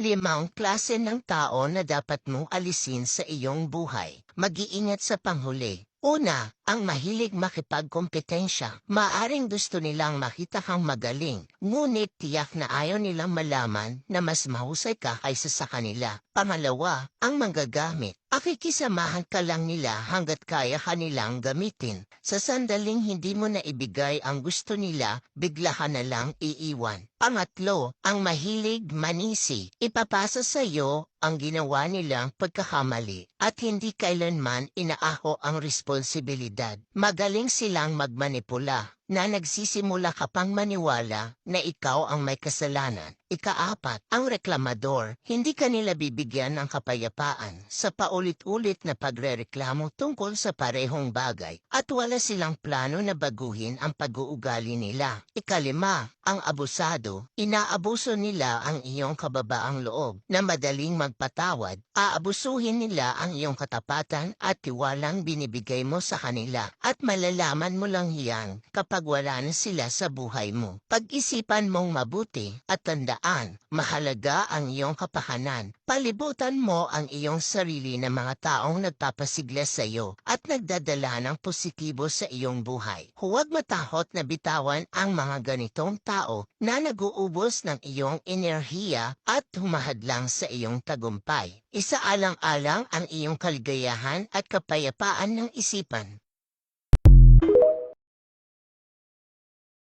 Limang klase ng tao na dapat mong alisin sa iyong buhay. Mag-iingat sa panghuli. Una, ang mahilig makipagkompetensya. Maaring gusto nilang makita kang magaling, ngunit tiyak na ayaw nilang malaman na mas mahusay ka kaysa sa kanila. Pangalawa, ang manggagamit. Akikisamahan ka lang nila hanggat kaya kanilang gamitin. Sa sandaling hindi mo na ibigay ang gusto nila, bigla na lang iiwan. Pangatlo, ang mahilig manisi. Ipapasa sa iyo ang ginawa nilang pagkakamali at hindi kailanman inaaho ang responsibilidad. Magaling silang magmanipula na nagsisimula ka pang maniwala na ikaw ang may kasalanan. Ikaapat, ang reklamador. Hindi kanila bibigyan ng kapayapaan sa paulit-ulit na pagrereklamo tungkol sa parehong bagay at wala silang plano na baguhin ang pag-uugali nila. Ikalima, ang abusado. Inaabuso nila ang iyong kababaang loob na madaling magpatawad. Aabusuhin nila ang iyong katapatan at tiwalang binibigay mo sa kanila at malalaman mo lang yan kapag wala na sila sa buhay mo. Pag-isipan mong mabuti at tandaan, mahalaga ang iyong kapahanan. Palibutan mo ang iyong sarili ng mga taong nagpapasigla sa iyo at nagdadala ng positibo sa iyong buhay. Huwag matakot na bitawan ang mga ganitong tao na naguubos ng iyong enerhiya at humahadlang sa iyong tagumpay. Isaalang-alang ang iyong kaligayahan at kapayapaan ng isipan.